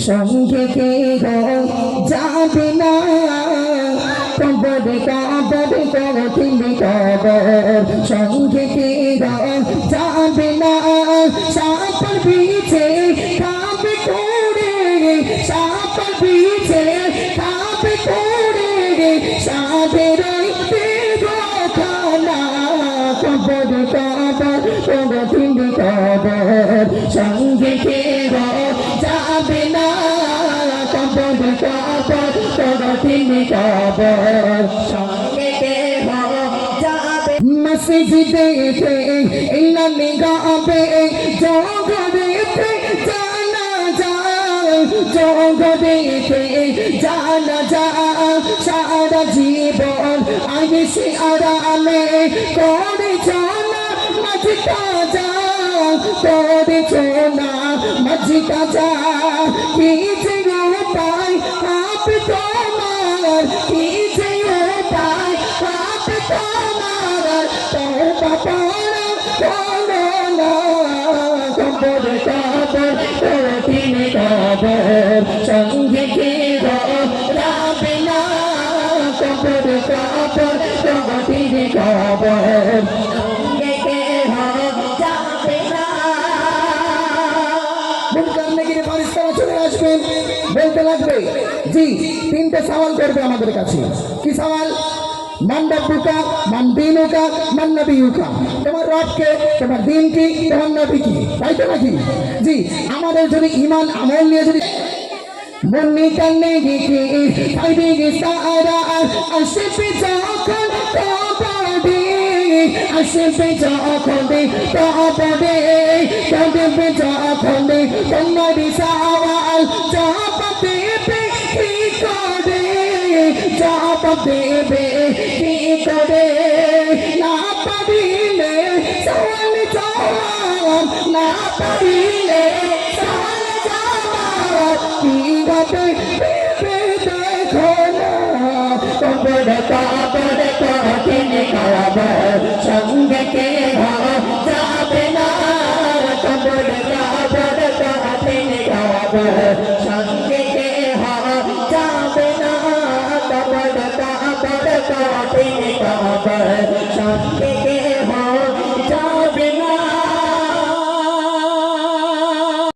সঙ্গে কে গো যাবে না। কবরে কবরে কঠিন কবর। সঙ্গে কে গো যাবে না। সাপর বিছে খাবে করে, সাপর বিছে খাবে করে। সাদের কবর কবর সঙ্গে কে গো যাবে না কবর কবর কঠিন কবর সঙ্গে কে গো যাবে মসজিদেতে ইলামি গাবে যায় জগদেতে জানা যা সারা জীবন, আমি সে আরামে করে না মাঝ কাজা করে না মাঝ কাজা কি কবর সঙ্গে কে গো রাবে না কবর কবর কঠিন কবর সঙ্গে কে যাবে না। মুনকার নেগিরে পারিস্তারা চলে আসবেন। বলতে লাগবে, জি, তিনটে সওয়াল করবে আমাদের কাছে। কি সওয়াল? মান রব্বুকা, মান দিনুকা, মান নবিয়ুকা। তোমার রবকে, তোমার দিন কি তোমার নবী তাই তো নাকি? জি, আমাদের যদি ইমান আমল নিয়ে যদি মুন্নি কান্নে গিয়ে খাইবে গে সারা আসবে যখন কবরে আসবে যখন কবরে কাঁদবে যখন তোমার সওয়াল জবাব জবাব দেবে কি করে। না পারিলে সওয়াল জবাব না পারিলে সওয়াল জবাব কি হবে ভেবে দেখো না, কবর কবর কঠিন কবর। সঙ্গে কে যাবে না, কবর কবর কঠিন কবর।